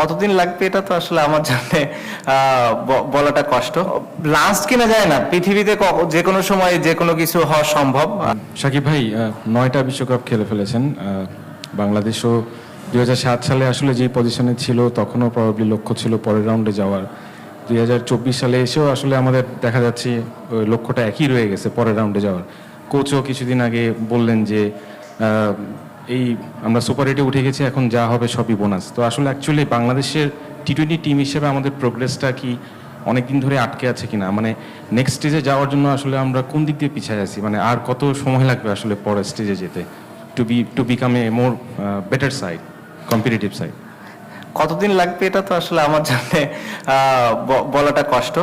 কতদিন লাগবে এটা তো আসলে আমার জন্য বলাটা কষ্ট। লাস্ট কিনা যায় না, পৃথিবীতে যে কোনো সময় যে কোনো কিছু হওয়া সম্ভব। সাকিব ভাই নয়টা বিশ্বকাপ খেলে ফেলেছেন বাংলাদেশও দু হাজার সাত সালে আসলে যে পজিশনে ছিল, তখনও প্রবাবলি লক্ষ্য ছিল পরের রাউন্ডে যাওয়ার। দুই হাজার চব্বিশ সালে এসেও আসলে আমাদের দেখা যাচ্ছে লক্ষ্যটা একই রয়ে গেছে পরের রাউন্ডে যাওয়ার। কোচও কিছুদিন আগে বললেন যে এই আমরা সুপার এইটে উঠে গেছি, এখন যা হবে সবই বোনাস তো আসলে অ্যাকচুয়ালি বাংলাদেশের টি টোয়েন্টি টিম হিসেবে আমাদের প্রোগ্রেসটা কি অনেক দিন ধরে আটকে আছে কিনা? মানে নেক্সট স্টেজে যাওয়ার জন্য আসলে আমরা কোন দিক দিয়ে পিছিয়ে আছি? মানে আর কত সময় লাগবে আসলে পরের স্টেজে যেতে? To be to become a more better side competitive side কতদিন লাগবে এটা তো আসলে আমার জন্য বলাটা কষ্ট।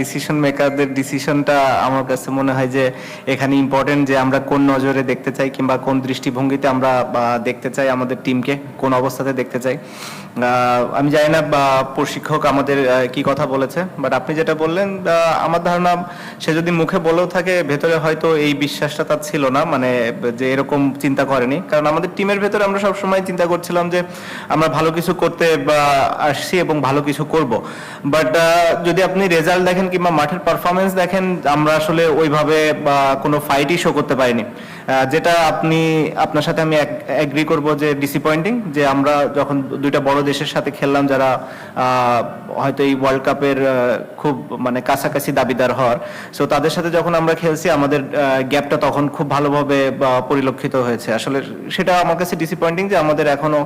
ডিসিশন মেকারদের ডিসিশনটা আমার কাছে মনে হয় যে, এখানে ইম্পর্টেন্ট যে আমরা কোন নজরে দেখতে চাই কিংবা কোন দৃষ্টিভঙ্গিতে আমরা দেখতে চাই আমাদের টিমকে কোন অবস্থাতে দেখতে চাই। আমি জানি না প্রশিক্ষক আমাদের কি কথা বলেছে বাট আপনি যেটা বললেন আমার ধারণা সে যদি মুখে বলেও থাকে, ভেতরে হয়তো এই বিশ্বাসটা তার ছিল না মানে যে এরকম চিন্তা করেনি। কারণ আমাদের টিমের ভেতরে আমরা সবসময় চিন্তা করছিলাম যে, আমরা ভালো কিছু করতে বা আসছি এবং ভালো কিছু করব। বাট যদি আপনি রেজাল্ট দেখেন কিংবা মাঠের পারফরমেন্স দেখেন, আমরা আসলে ওইভাবে কোনো ফাইটই শো করতে পারিনি। যেটা আপনি, আপনার সাথে আমি এগ্রি করব যে ডিসঅ্যাপয়েন্টিং যে আমরা যখন দুইটা বড় দেশের সাথে খেললাম যারা হয়তো এই ওয়ার্ল্ড কাপের খুব মানে কাছাকাছি দাবিদার হওয়ার সো তাদের সাথে যখন আমরা খেলছি, আমাদের গ্যাপটা তখন খুব ভালোভাবে পরিলক্ষিত হয়েছে। আসলে সেটা আমার কাছে ডিসঅ্যাপয়েন্টিং যে আমাদের এখনও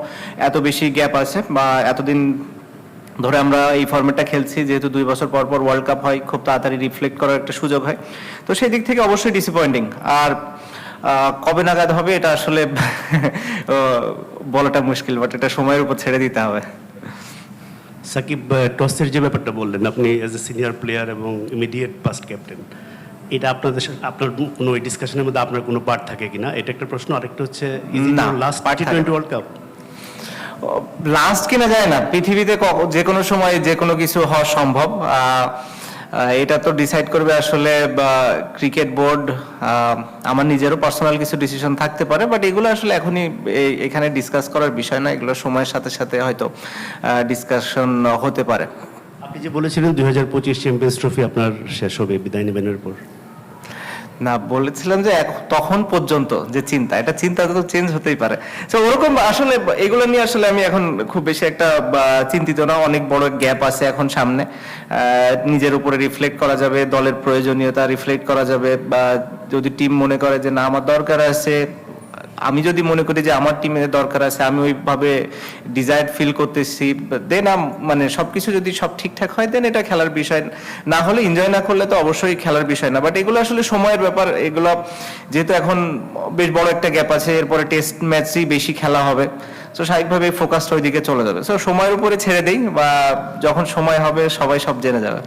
এত বেশি গ্যাপ আছে বা এতদিন ধরে আমরা এই ফর্মেটটা খেলছি, যেহেতু দুই বছর পর পর ওয়ার্ল্ড কাপ হয়, খুব তাড়াতাড়ি রিফ্লেক্ট করার একটা সুযোগ হয়। তো সেই দিক থেকে অবশ্যই ডিসঅ্যাপয়েন্টিং আর কবে নাগাদ হবে এটা আসলে বলাটা মুশকিল বাট এটা সময়ের উপর ছেড়ে দিতে হবে। সাকিব টসের যে ব্যাপারটা বললেন আপনি এজ এ সিনিয়র প্লেয়ার এবং ইমিডিয়েট পাস্ট ক্যাপ্টেন এটা আপনাদের সাথে আপনার কোনো ওই ডিসকাশনের মধ্যে আপনার কোনো পার্ট থাকে কিনা? এটা একটা প্রশ্ন আরেকটা হচ্ছে না, last T twenty world cup last কিনা যায় না পৃথিবীতে যে কোনো সময় যে কোনো কিছু হওয়া সম্ভব। এটা তো ডিসাইড করবে আসলে ক্রিকেট বোর্ড আমার নিজেরও পার্সোনাল কিছু ডিসিশন থাকতে পারে বাট এগুলো আসলে এখনই এখানে ডিসকাস করার বিষয় না, এগুলো সময়ের সাথে সাথে হয়তো ডিসকাশন হতে পারে। আপনি যে বলেছিলেন দুই হাজার পঁচিশ চ্যাম্পিয়ন্স ট্রফি আপনার শেষ হবে, বিদায় নেবেনের এরপর। না, বলেছিলাম যে তখন পর্যন্ত যে চিন্তা, এটা চিন্তা তো চেঞ্জ হতেই পারে। তো ওরকম আসলে এগুলো নিয়ে আসলে আমি এখন খুব বেশি একটা চিন্তিত না, অনেক বড় গ্যাপ আছে এখন সামনে। নিজের উপরে রিফ্লেক্ট করা যাবে, দলের প্রয়োজনীয়তা রিফ্লেক্ট করা যাবে, বা, যদি টিম মনে করে যে না, আমার দরকার আছে আমি যদি মনে করি যে আমার টিমের দরকার আছে, আমি ওইভাবে ডিজায়ার ফিল করতেছি দেন মানে সবকিছু যদি সব ঠিকঠাক হয় দেন এটা খেলার বিষয়। না হলে এনজয় না করলে তো অবশ্যই খেলার বিষয় না। বাট এগুলো আসলে সময়ের ব্যাপার, এগুলো যেহেতু এখন বেশ বড় একটা গ্যাপ আছে, এরপরে টেস্ট ম্যাচই বেশি খেলা হবে। তো স্বাভাবিকভাবে ফোকাসটা ওই দিকে চলে যাবে। সো সময়ের উপরে ছেড়ে দেই বা যখন সময় হবে, সবাই সব জেনে যাবে।